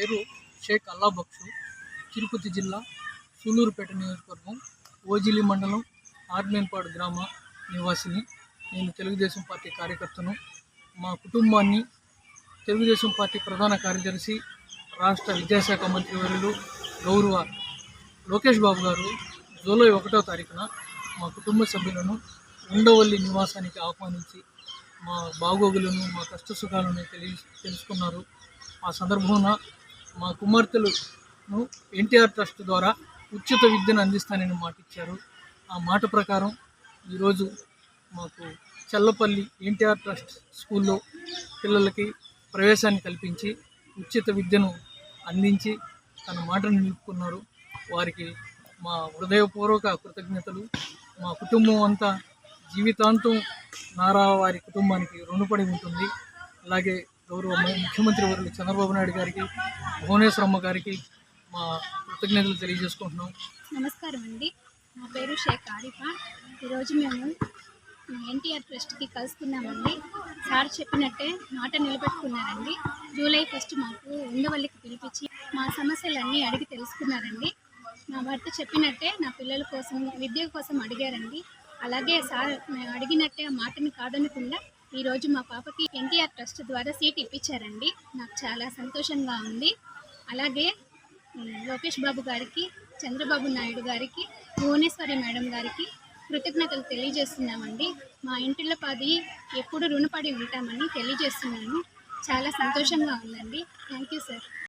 పేరు షేక్ అల్లాబక్షు తిరుపతి జిల్లా సూలూరుపేట నియోజకవర్గం ఓజిలి మండలం ఆర్మేన్పాడు గ్రామ నివాసిని నేను తెలుగుదేశం పార్టీ కార్యకర్తను. మా కుటుంబాన్ని తెలుగుదేశం పార్టీ ప్రధాన కార్యదర్శి రాష్ట్ర విద్యాశాఖ మంత్రి వర్యులు గౌరవ లోకేష్ బాబు గారు జూలై ఒకటో తారీఖున మా కుటుంబ సభ్యులను ఉండవల్లి నివాసానికి ఆహ్వానించి మా బాగోగులను మా కష్ట సుఖాలను తెలియ తెలుసుకున్నారు. ఆ సందర్భంలో మా కుమార్తెలను ఎన్టీఆర్ ట్రస్ట్ ద్వారా ఉచిత విద్యను అందిస్తానని మాట ఇచ్చారు. ఆ మాట ప్రకారం ఈరోజు మాకు చల్లపల్లి ఎన్టీఆర్ ట్రస్ట్ స్కూల్లో పిల్లలకి ప్రవేశాన్ని కల్పించి ఉచిత విద్యను అందించి తన మాటను నిలుపుకున్నారు. వారికి మా హృదయపూర్వక కృతజ్ఞతలు. మా కుటుంబం అంతా జీవితాంతం నారా వారి కుటుంబానికి రుణపడి ఉంటుంది. అలాగే గౌరవ ముఖ్యమంత్రి వర్యులు చంద్రబాబు నాయుడు గారికి భువనేశ్వరమ్మ గారికి మా కృతజ్ఞతలు తెలియజేసుకుంటున్నాం. నమస్కారం అండి. నా పేరు షేక్ ఆరిఫా. ఈరోజు మేము ఎన్టీఆర్ ట్రస్ట్కి కలుసుకున్నామండి సార్ చెప్పినట్టే మాట నిలబెట్టుకున్నారండి. జూలై ఫస్ట్ మాకు ఉండవల్లికి పిలిపించి మా సమస్యలన్నీ అడిగి తెలుసుకున్నారండి. నా భర్త చెప్పినట్టే నా పిల్లల కోసం విద్య కోసం అడిగారండి. అలాగే సార్ మేము అడిగినట్టే ఆ మాటని కాదనకుండా ఈరోజు మా పాపకి ఎన్టీఆర్ ట్రస్ట్ ద్వారా సీట్ ఇప్పించారండి. నాకు చాలా సంతోషంగా ఉంది. అలాగే లోకేష్ బాబు గారికి చంద్రబాబు నాయుడు గారికి భువనేశ్వరి మేడం గారికి కృతజ్ఞతలు తెలియజేస్తున్నామండి. మా ఇంటిలో పది ఎప్పుడు రుణపడి ఉంటామని తెలియజేస్తున్నాను. చాలా సంతోషంగా ఉందండి. Thank you sir.